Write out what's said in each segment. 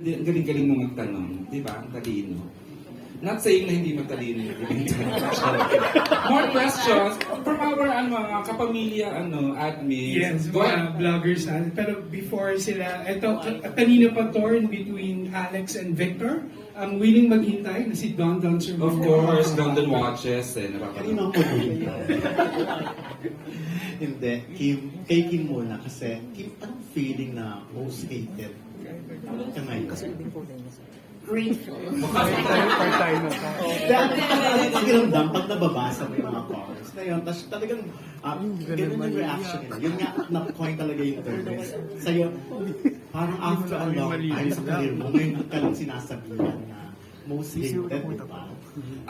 Hindi, Ang galing-galing mo magtanong, di ba? Ang talino. Not saying na hindi matalino yung More questions from our ano, mga kapamilya ano, admins. Yes, Go mga vloggers natin. Pero before sila, ito, ka- kanina pa torn between Alex and Victor. Ang willing maghintay na si Don Don Sir. Of course, London watches eh, Kanino napapanood. Hindi, Kim, kay Kim muna kasi Kim, anong feeling na most hated ka ngayon? Grateful. Dati ano pakiramdam pag nababasa mo yung mga comments na yun, tapos talagang uh, ganun yung reaction nila. Yun nga, na-coin talaga yung term. Sa'yo, parang after a long time sa career mo, ngayon ka lang sinasabihan na most hated, di ba?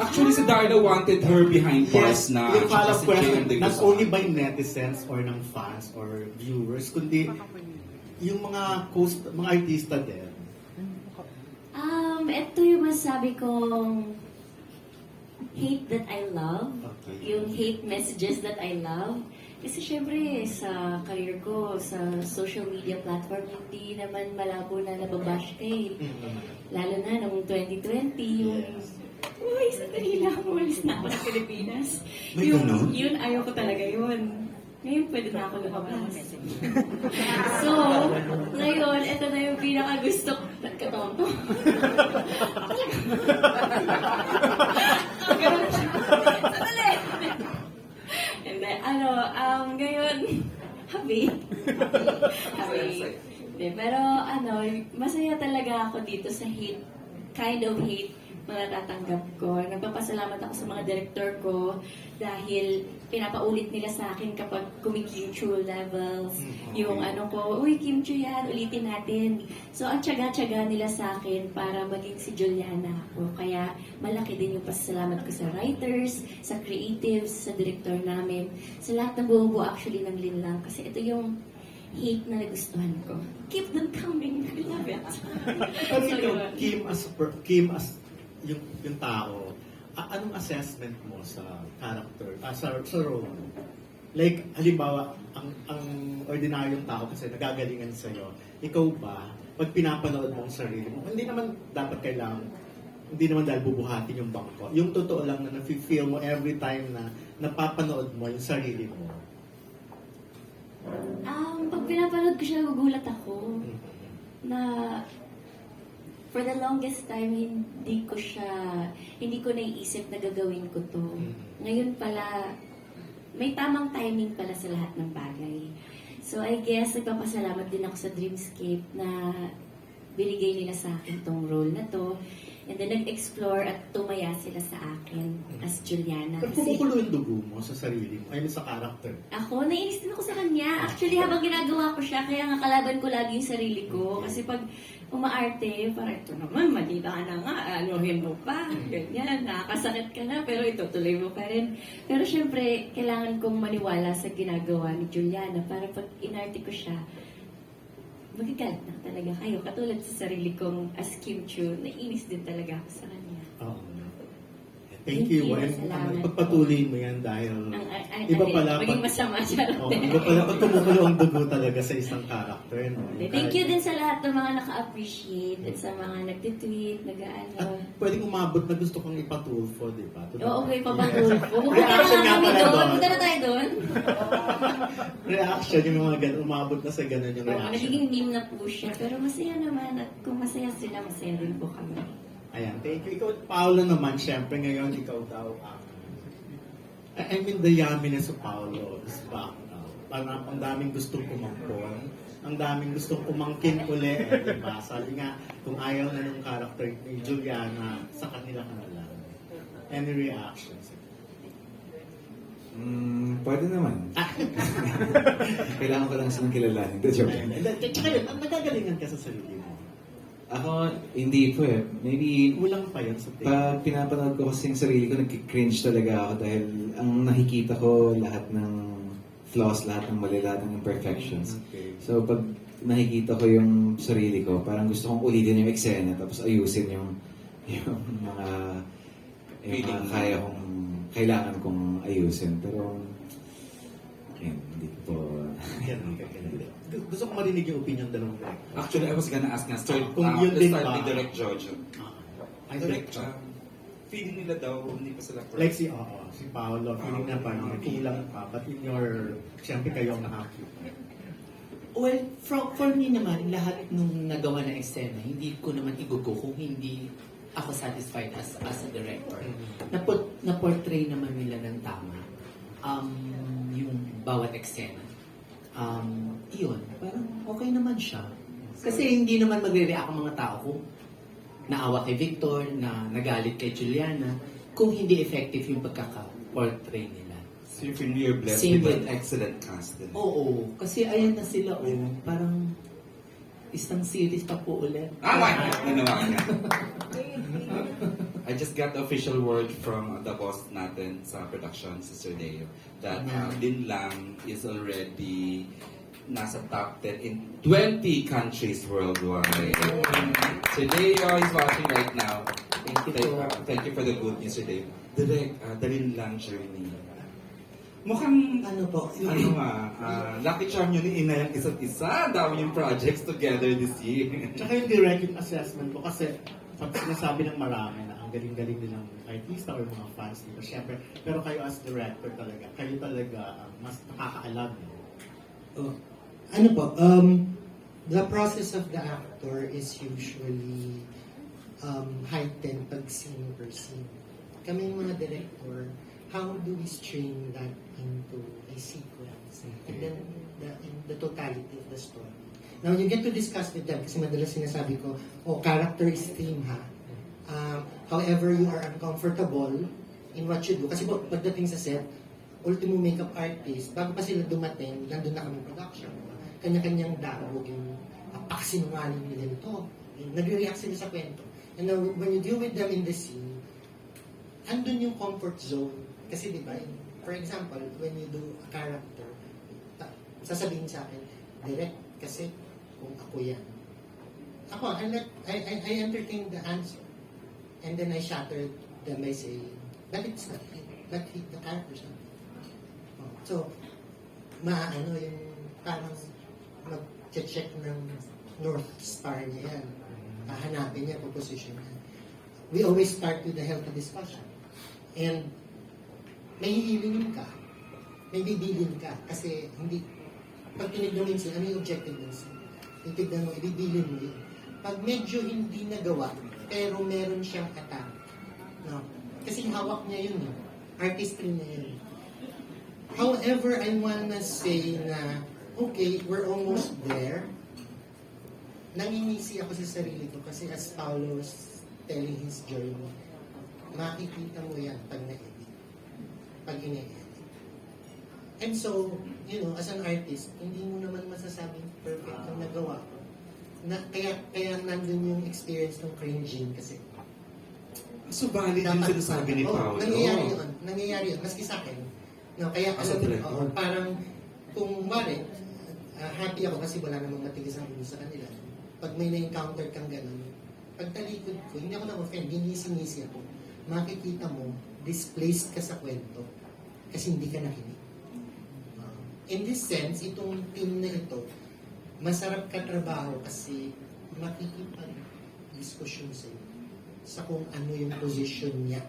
Actually, si Darla wanted her behind bars na. yung follow-up question, not only by netizens or ng fans or viewers, kundi yung mga host, mga artista din. Um, ito yung masabi kong hate that I love. Okay. Yung hate messages that I love. Kasi syempre, sa career ko, sa social media platform, hindi naman malabo na nababash ka eh. Lalo na nung 2020, yung... Yes. Uy, sandali lang, umalis na ako ng Pilipinas. May yung, ganun? yun, ayaw ko talaga yun. Ngayon, pwede na ako lumabas. so, ngayon, ito na yung pinaka-gusto ko. Ba't ka tonto? Ganun siya. Sandali! And then, ano, um, ngayon, happy. happy. Hindi, pero ano, masaya talaga ako dito sa hate, kind of hate na natatanggap ko. Nagpapasalamat ako sa mga director ko dahil pinapaulit nila sa akin kapag kumikimchu levels. Yung ano ko, uy, kimchi yan, ulitin natin. So, ang tsaga-tsaga nila sa akin para maging si Juliana ako. Kaya, malaki din yung pasalamat ko sa writers, sa creatives, sa director namin, sa lahat ng buong buo actually ng Linlang. Kasi ito yung hate na nagustuhan ko. Keep them coming. I love it. So. Kim as, per- Kim as yung, yung tao, a- anong assessment mo sa character, ah, sa, sa role mo? Like, halimbawa, ang, ang ordinaryong tao kasi nagagalingan sa'yo, ikaw ba, pag pinapanood mo ang sarili mo, hindi naman dapat kailangan, hindi naman dahil bubuhatin yung bangko. Yung totoo lang na nafe-feel mo every time na napapanood mo yung sarili mo. Um, pag pinapanood ko siya, nagugulat ako na for the longest time, hindi ko siya, hindi ko naiisip na gagawin ko to. Mhm. Ngayon pala, may tamang timing pala sa lahat ng bagay. So I guess, nagpapasalamat din ako sa Dreamscape na binigay nila sa akin tong role na to. And then nag-explore at tumaya sila sa akin as Juliana. Pero Kasi- kumukulo yung dugo mo sa sarili mo, mean sa character. ako, nainis din ako sa kanya. Actually, habang ginagawa ko siya, kaya nga kalaban ko lagi yung sarili ko. Kasi pag umaarte, parang ito naman, malita ka na nga, anuhin mo pa, ganyan, nakakasakit ka na, pero itutuloy mo pa rin. Pero syempre, kailangan kong maniwala sa ginagawa ni Juliana para pag inarte ko siya, magagalit na talaga kayo. Katulad sa sarili kong as Kim Chu, nainis din talaga ako sa kanya. Oo. Thank Thank you. you. And Salamat. pagpatuloy mo yan dahil Ang, ang, ang, iba pala maging masama charot. oh, iba pala pag kumukulo ang dugo talaga sa isang character. No? Thank you din sa lahat ng mga naka-appreciate at sa mga nagtitweet, At nag-ano. pwedeng umabot na gusto kong ipatulfo, di ba? Oo, okay, pabagul ko. Pupunta na nga kami doon. Punta na tayo doon. Reaction, yung mga ganun, umabot na sa ganun yung Oo, reaction. nagiging meme na po siya. Pero masaya naman. At kung masaya sila, masaya rin po kami. Ayan, thank you. Ikaw, Paolo naman, syempre ngayon, ikaw daw ang... I I mean, the yumminess of Paolo is back now. Parang ang daming gustong kumampon, ang daming gustong kumangkin uli, eh, di ba? Sabi nga, kung ayaw na ng character ni Juliana, sa kanila ka na lang. Any reactions? Mm, pwede naman. Kailangan ko lang silang kilalanin. Tsaka yun, ang nagagalingan ka sa sarili mo. Ako, hindi po eh. Maybe, Kulang pa yun sa tingin. pag pinapanood ko kasi yung sarili ko, nag-cringe talaga ako dahil ang nakikita ko lahat ng flaws, lahat ng mali, lahat ng imperfections. Okay. So, pag nakikita ko yung sarili ko, parang gusto kong ulitin yung eksena, tapos ayusin yung, yung mga, yung mga kaya kong, kailangan kong ayusin. Pero, ayun, hindi ko po, Gusto ko marinig yung opinion ng dalawang director. Actually, I was gonna ask nga, start, Kung uh, yun din start ba? with Direct Jojo. Ay, Direct, director. um, feeling nila daw, hindi pa sila Like si, oo, si Paolo, feeling na parang Ah. kulang pa, but in your, siyempre kayo ang nakakita. Well, for, for me naman, lahat nung nagawa na eksena, hindi ko naman igugo kung hindi ako satisfied as as a director. Na, na portray naman nila ng tama um, yung bawat eksena. Um, iyon, parang okay naman siya. Kasi hindi naman magre-react ang mga tao kung naawa kay Victor, na nagalit kay Juliana, kung hindi effective yung pagkaka-portray nila. So you feel you're blessed Same with an excellent cast din. Oo, kasi ayan na sila, oh, parang isang series pa po ulit. Ah, why? Nanawa niya. I just got the official word from the boss natin sa production, si Sir Leo, that uh, Din Lang is already nasa top 10 in 20 countries worldwide. Sir Leo is watching right now. Thank you Thank, uh, thank you for the good news, Sir Leo. Direct, uh, the Din Lang journey. Mukhang Ano po? ano nga, ah, lucky charm yun ni Ina yung isa't isa. Dami yung projects together this year. Tsaka yung direct yung assessment ko kasi pag sinasabi ng marami na ang galing-galing nilang artista or mga fans dito, syempre, pero kayo as director talaga, kayo talaga ang mas nakakaalam. Oh, ano po, um, the process of the actor is usually um, heightened pag scene per scene. Kami mga director, how do we stream that into a sequence? And then the, in the totality of the story. Now, you get to discuss with them kasi madalas sinasabi ko, oh, character is theme ha. Um, however, you are uncomfortable in what you do. Kasi po, pagdating sa set, ultimo makeup artist, bago pa sila dumating, nandun na kami production. Kanya-kanyang darog yung apakasinungaling nila nito. Nagre-react sila sa kwento. And now, when you deal with them in the scene, andun yung comfort zone. Kasi di ba, for example, when you do a character, sasabihin sa akin, direct, kasi kung ako yan. Ako, I, let, I, I, I entertain the answer. And then I shattered them by saying, but it's not him. But he, the character's not. Oh, So, maano yung parang mag-check ng North Star niya yan. Hahanapin niya, proposition niya. We always start with a healthy discussion. And may hihilingin ka. May bibilin ka. Kasi hindi, pag tinignan scene, ano yung objective scene? Titignan mo, ibibilin mo yun. Pag medyo hindi nagawa, pero meron siyang attack. No? Kasi hawak niya yun. No? Artistry niya yun. However, I wanna say na, okay, we're almost there. Nangingisi ako sa sarili ko kasi as Paulo was telling his journey, makikita mo yan pag na-edit. Pag ine-edit. And so, you know, as an artist, hindi mo naman masasabing perfect ang nagawa ko. Na, kaya, kaya nandun yung experience ng cringing kasi So valid yung dapat- sinasabi ni Oo, Paolo. Nangyayari yun. Nangyayari yun. Maski sa akin. No, kaya As a alam mo, director. oo, parang kung mali, ah, happy ako kasi wala namang matigas ang ulo sa kanila. Pag may na-encounter kang ganun, pag talikod ko, hindi ako na-offend, ginisi-ngisi ako. Makikita mo, displaced ka sa kwento kasi hindi ka nakinig. In this sense, itong team na ito, masarap ka trabaho kasi makikipag-diskusyon sa iyo sa kung ano yung position niya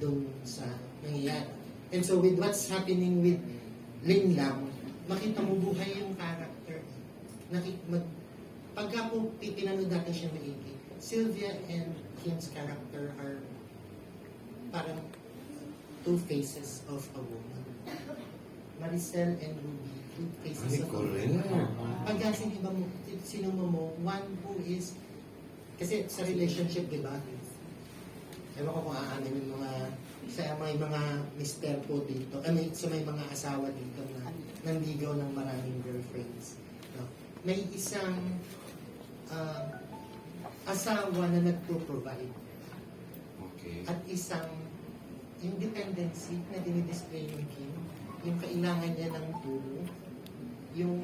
doon sa nangyayari. And so with what's happening with Ling Lang, makita mo buhay yung character. Nakik mag, pagka po pinanood natin siya maigi, Sylvia and Kim's character are parang two faces of a woman. Maricel and Ruby, two faces Ay, of correct. Pagka siniba mo, sinuma mo, one who is kasi sa relationship, di ba? Ewan ko kung aanin yung mga sa may mga mister po dito, I mean, sa may mga asawa dito na nandigaw ng maraming girlfriends. No? May isang ah, asawa na nagpo-provide Okay. at isang independency na dinidisplay ng Kim, yung kailangan niya ng tulong, yung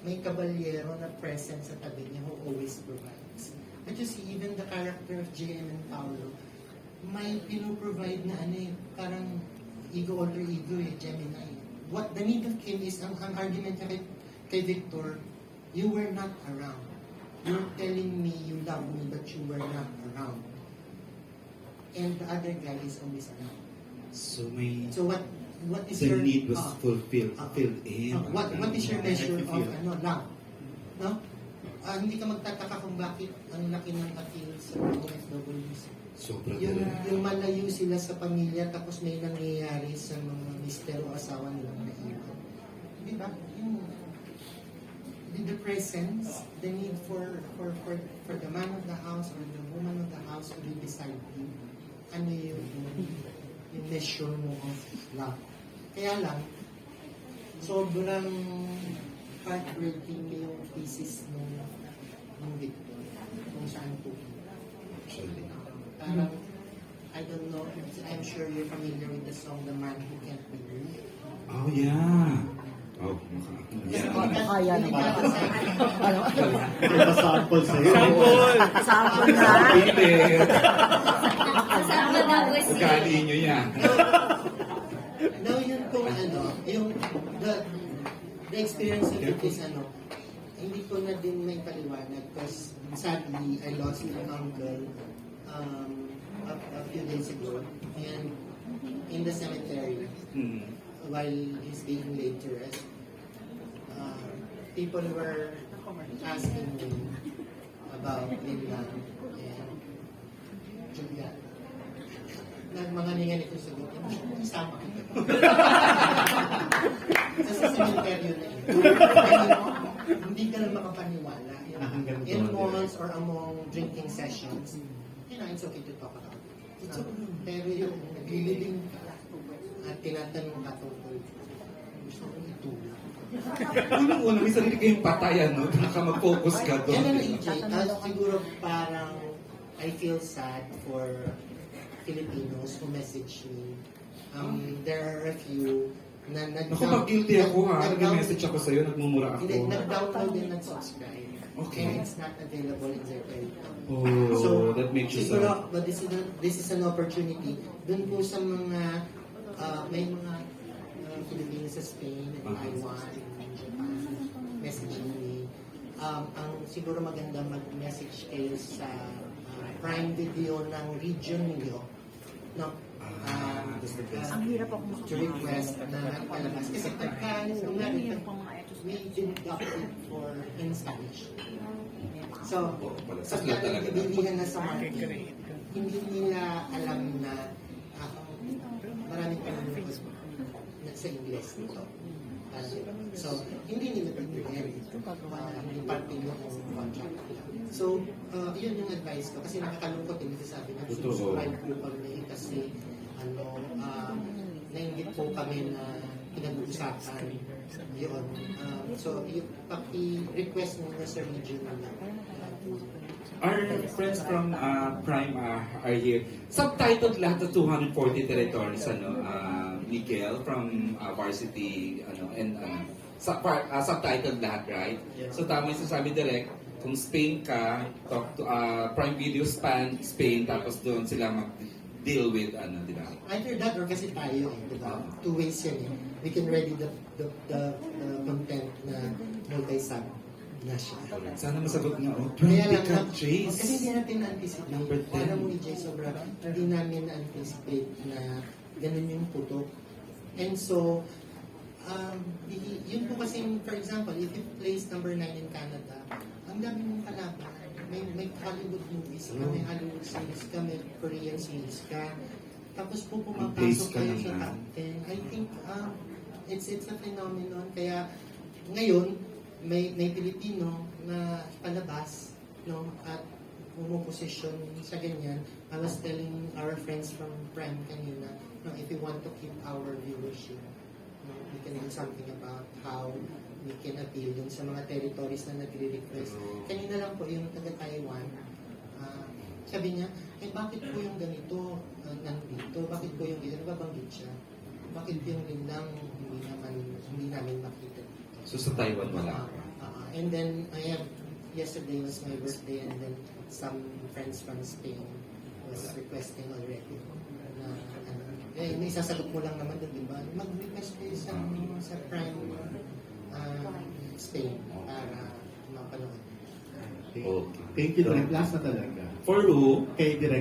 may kabalyero na present sa tabi niya who always provides. At you see, even the character of JM and Paolo, may pinoprovide na ano eh, parang ego alter ego eh, Gemini. What the need of Kim is, ang, ang argument niya kay, kay Victor, you were not around. You're telling me you love me, but you were not around. And the other guy is always around. So may So what what is the your need was uh, fulfilled, uh, filled in. uh, what what is your measure of ano love? No? Ah, hindi ka magtataka kung bakit ang laki ng appeal sa OFWs. Sobra Yung, talaga. yung malayo sila sa pamilya tapos may nangyayari sa mga mister o asawa nilang naiwan. Di ba? Yung, the, the presence, the need for, for, for, for the man of the house or the woman of the house to be beside you. Ano yung, yung measure mo of love. Kaya lang, sobrang heartbreaking yung thesis nung, nung Victor kung saan po. Parang, I don't know, I'm sure you're familiar with the song The Man Who Can't Be Moved. Oh, yeah. Oh, Yeah. Kaya hindi naman. natin sa- May pa-sample sa'yo. Sample na. Kasama na po si... Ugali nyo yan. Now, yun kung ano, yung, the, the experience of it is ano, hindi ko na din may paliwanag because sadly, I lost an uncle um, a, a few days ago and in the cemetery Hmm. while he's being laid to rest, uh, people were asking me about Linda and Julia. Nag mga ningan ito sa gitna, isama kita. Sa cemetery na yun. Ano, hindi ka na makapaniwala. Ah, in malls or among drinking sessions, you know, it's okay to talk about it. No? Pero yung naglilibing ka at tinatanong ka tungkol, gusto mo itulak. Unang-una, may sarili kayong patayan, no? Doon ka mag-focus ka doon. Yan ang EJ. Uh, siguro parang I feel sad for Filipinos who message me. Um, there are a few na nag Naku, mag-guilty ako ha. Nag-message ako sa'yo, nagmumura ako. Hindi, nag-download and nag-subscribe. Okay. And it's not available in their territory. Oh, that makes you siguro, sad. but this is, a, this is an opportunity. Doon po sa mga, uh, may mga uh, Filipinos sa Spain, Uh-huh. Taiwan, Japan, messaging me. Um, ang siguro maganda mag-message kayo sa uh, Prime Video ng region niyo. No? Ah, Um. Ang hirap ako to request na palabas. Kasi pagka, we it for in Spanish. So, Sakla talaga na. sa market, hindi nila alam na uh, maraming panunod na sa Ingles nito. So, hindi nila pinigyan uh, yung parte ng contract nila. So, uh, yun yung advice ko. Kasi nakakalungkot yung sabi na Totoo. subscribe po kami kasi ano, uh, nainggit po kami na pinag-uusapan yun. Um, so, yung paki-request mo na sa region na Our friends from uh, Prime uh, are here. Subtitled lahat ng 240 territories, ano, uh, Miguel from uh, Varsity, ano, and uh, sub, uh, subtitled lahat, right? Yeah. So tama yung sasabi direct, kung Spain ka, talk to uh, Prime Video Span, Spain, tapos doon sila mag-deal with, ano, di ba? Either that or kasi tayo di ba? Two ways yan eh. We can ready the, the, the, the content na multi-sub na siya. Sana masagot nga, oh, 20 Kaya lang, countries. kasi hindi natin na-anticipate. Number 10. Alam mo, EJ, sobra, hindi namin na-anticipate na ganun yung putok. And so, um, yun po kasi, for example, if you place number 9 in Canada, ang dami mong kalaban. May, may Hollywood movies ka, may Hollywood series ka, may Korean series ka. Tapos po pumapasok ka kayo sa ano. top 10. I think, um, it's it's a phenomenon. Kaya, ngayon, may may Pilipino na palabas no at pumuposisyon sa ganyan I was telling our friends from Prime kanina no if we want to keep our viewership no we can do something about how we can appeal dun sa mga territories na nagre-request. Kanina lang po yung taga Taiwan ah, sabi niya eh bakit po yung ganito ah, nandito bakit po yung ganito? Nababanggit siya. Bakit yung lindang hindi naman hindi namin makita So sa Taiwan wala. Uh, and then I have yesterday was my birthday and then some friends from Spain was requesting already eh may sasagot mo lang naman doon, di ba? Mag-request kayo sa, sa Prime uh, Spain para mapapanood. Okay. Okay. Thank you, Direk. Last na talaga. For who? Kay Direk